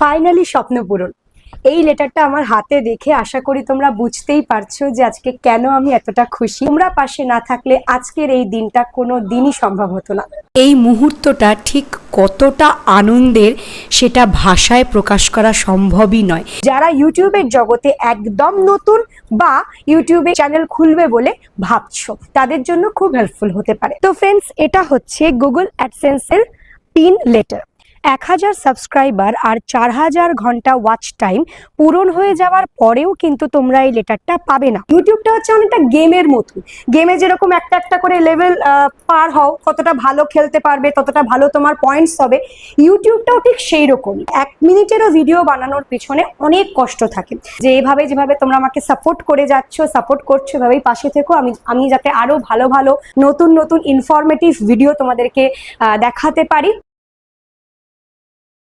Finally স্বপ্ন পূরণ। এই লেটারটা আমার হাতে দেখে আশা করি তোমরা বুঝতেই পারছ যে আজকে কেন আমি এতটা খুশি। তোমরা পাশে না থাকলে আজকের এই দিনটা কোনো দিনই সম্ভব হতো না। এই মুহূর্তটা ঠিক কতটা আনন্দের সেটা ভাষায় প্রকাশ করা সম্ভবই নয়। যারা ইউটিউবের জগতে একদম নতুন বা ইউটিউবে চ্যানেল খুলবে বলে ভাবছ তাদের জন্য খুব হেল্পফুল হতে পারে। তো ফ্রেন্ডস এটা হচ্ছে গুগল অ্যাডসেন্সের পিন লেটার এক হাজার সাবস্ক্রাইবার আর চার হাজার ঘণ্টা ওয়াচ টাইম পূরণ হয়ে যাওয়ার পরেও কিন্তু তোমরা এই লেটারটা পাবে না। ইউটিউবটা হচ্ছে অনেকটা গেমের মতন গেমে যেরকম একটা একটা করে লেভেল পার হও, কতটা ভালো খেলতে পারবে, ততটা ভালো তোমার পয়েন্টস হবে ইউটিউবটাও ঠিক সেই রকমই এক মিনিটেরও ভিডিও বানানোর পিছনে অনেক কষ্ট থাকে। যে এভাবে যেভাবে তোমরা আমাকে সাপোর্ট করে যাচ্ছ সাপোর্ট করছ, এভাবেই পাশে থেকো। আমি আমি যাতে আরও ভালো ভালো, নতুন নতুন ইনফরমেটিভ ভিডিও তোমাদেরকে দেখাতে পারি।